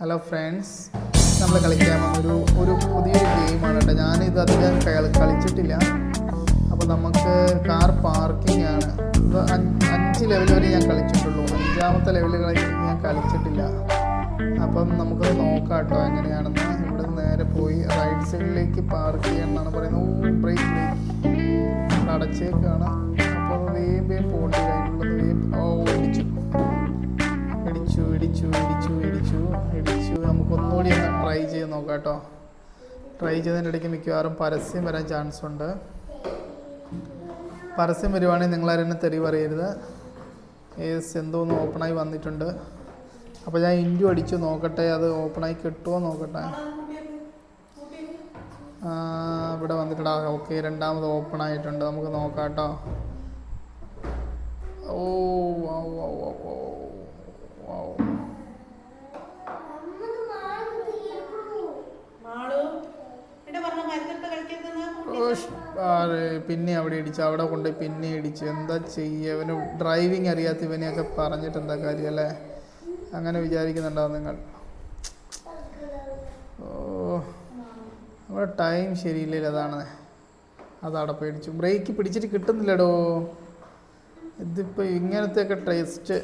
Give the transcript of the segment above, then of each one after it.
Hello friends നമ്മൾ കളിക്കാൻ ഒരു ഒരു പുതിയൊരു ഗെയിമാണ് കേട്ടോ. ഞാനിത് അധികം കളിച്ചിട്ടില്ല. അപ്പോൾ നമുക്ക് കാർ പാർക്കിംഗ് ആണ്. ഇത് അഞ്ച് ലെവൽ വരെ ഞാൻ കളിച്ചിട്ടുള്ളൂ. അഞ്ചാമത്തെ ലെവലുകളിൽ ഞാൻ കളിച്ചിട്ടില്ല. അപ്പം നമുക്ക് നോക്കാം കേട്ടോ എങ്ങനെയാണെന്ന്. ഇവിടെ നേരെ പോയി റൈറ്റ് സൈഡിലേക്ക് പാർക്ക് ചെയ്യണമെന്നാണ് പറയുന്നത്. ഓ ബ്രേക്ക് ബ്രേക്ക് അടച്ചേക്കാണ്. അപ്പോൾ വേഗം വേഗം പോകേണ്ടി നമുക്കൊന്നുകൂടി ഒന്ന് ട്രൈ ചെയ്ത് നോക്കാം കേട്ടോ ട്രൈ ചെയ്തതിന്റെ ഇടയ്ക്ക് മിക്കവാറും പരസ്യം വരാൻ ചാൻസ് ഉണ്ട്. പരസ്യം വരുവാണെങ്കിൽ നിങ്ങളാരും എന്നെ തെറി പറയരുത് ഏസ് എന്തോന്ന് ഓപ്പണായി വന്നിട്ടുണ്ട്. അപ്പോൾ ഞാൻ ഇൻഡു അടിച്ച് നോക്കട്ടെ അത് ഓപ്പണായി കിട്ടുമോ നോക്കട്ടെ. ഇവിടെ വന്നിട്ടാ ഓക്കെ രണ്ടാമത് ഓപ്പൺ ആയിട്ടുണ്ട്. നമുക്ക് നോക്കാം കേട്ടോ ഓ വാ വാ വാ വൗ, പിന്നെ അവിടെ ഇടിച്ചു അവിടെ കൊണ്ട് പിന്നെ ഇടിച്ചു. എന്താ ചെയ്യുക? ഇവന് ഡ്രൈവിംഗ് അറിയാത്ത ഇവനെയൊക്കെ പറഞ്ഞിട്ട് എന്താ കാര്യം അല്ലേ? അങ്ങനെ വിചാരിക്കുന്നുണ്ടാവും നിങ്ങൾ. ഓ നമ്മുടെ ടൈം ശരിയില്ല അതാണ്. അതവിടെ പേടിച്ചു ബ്രേക്ക് പിടിച്ചിട്ട് കിട്ടുന്നില്ലടോ. ഇതിപ്പോൾ ഇങ്ങനത്തെയൊക്കെ ടെസ്റ്റ്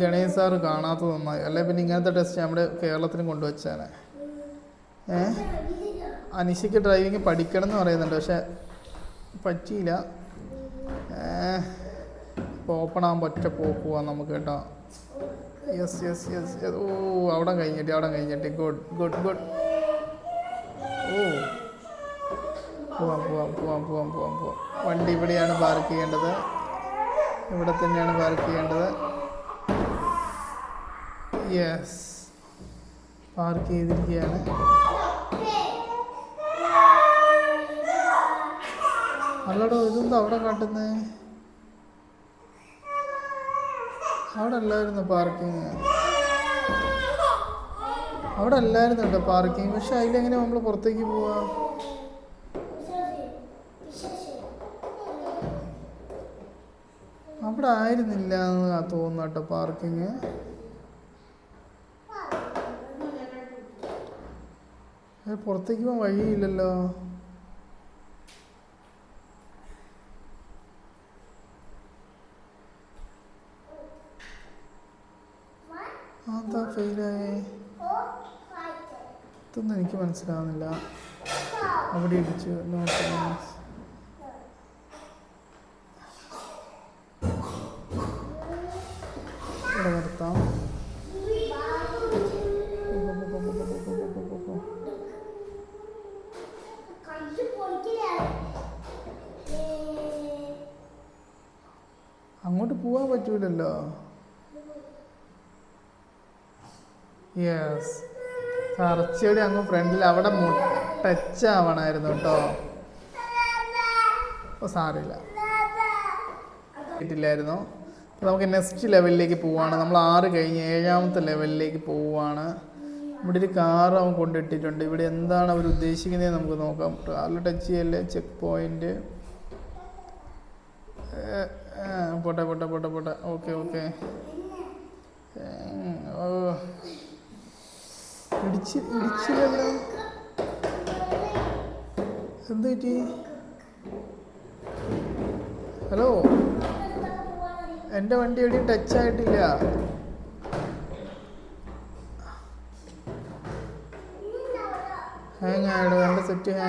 ഗണേശ് സാറ് കാണാത്തത് നന്നായി. അല്ലെ? പിന്നെ ഇങ്ങനത്തെ ടെസ്റ്റ് നമ്മുടെ കേരളത്തിന് കൊണ്ടുവച്ചാണ് ഏ? അനിശയ്ക്ക് ഡ്രൈവിങ് പഠിക്കണം എന്ന് പറയുന്നുണ്ട്. പക്ഷെ പറ്റിയില്ല. ഇപ്പോൾ ഓപ്പൺ ആകാൻ പറ്റ പോക്ക് നമുക്ക് കേട്ടോ. യെസ് യെസ് യെസ് ഓ അവിടെ കഴിഞ്ഞിട്ട് അവിടെ കഴിഞ്ഞിട്ട്. ഗുഡ് ഗുഡ് ഗുഡ് ഓ. പോവാം പോവാം പോവാം പോവാം പോവാം പോവാം. വണ്ടി ഇവിടെയാണ് പാർക്ക് ചെയ്യേണ്ടത്. ഇവിടെ തന്നെയാണ് പാർക്ക് ചെയ്യേണ്ടത്. യെസ് പാർക്ക് ചെയ്തിരിക്കുകയാണ്. അല്ലടോ ഇതെന്താ അവിടെ കാട്ടുന്നേ? അവിടെ അല്ലായിരുന്നു പാർക്കിങ്. അവിടെ അല്ലായിരുന്നു കേട്ടോ പാർക്കിങ്. പക്ഷെ അതിലെങ്ങനെ നമ്മൾ പുറത്തേക്ക് പോവാ? അവിടെ ആയിരുന്നില്ല എന്ന് തോന്നുന്നു കേട്ടോ പാർക്കിങ്. പുറത്തേക്ക് പോകാൻ വഴിയില്ലല്ലോ. അതാ ഫെയിലായേ ഇതൊന്നും എനിക്ക് മനസ്സിലാവുന്നില്ല. അവിടെ ഇടിച്ചു ഇവിടെ നിർത്താം. അങ്ങോട്ട് പോവാൻ പറ്റൂലല്ലോ. യെസ് ഇറച്ചിയുടെ അങ്ങ് ഫ്രണ്ടിൽ അവിടെ ടച്ച് ആവണമായിരുന്നു കേട്ടോ. ഓ സാറില്ല കിട്ടില്ലായിരുന്നു നമുക്ക് നെക്സ്റ്റ് ലെവലിലേക്ക് പോവുകയാണ് നമ്മൾ ആറ് കഴിഞ്ഞ് ഏഴാമത്തെ ലെവലിലേക്ക് പോവുകയാണ് ഇവിടെ ഒരു കാർ അവൻ കൊണ്ടിട്ടിട്ടുണ്ട്. ഇവിടെ എന്താണ് അവർ ഉദ്ദേശിക്കുന്നത് നമുക്ക് നോക്കാം. കാറിൽ ടച്ച് ചെയ്യല്ലേ? ചെക്ക് പോയിന്റ് പോട്ടെ പോട്ടെ പോട്ടെ പോട്ടെ. ഓക്കെ ഓക്കെ ഓ. ഇടിച്ച് ഇടിച്ചില്ലല്ലോ എന്ത് പറ്റി? ഹലോ? എന്റെ വണ്ടി എവിടെയും ടച്ച് ആയിട്ടില്ല. ഹാങ് ആയിട്ട് സെറ്റ് ഹാങ്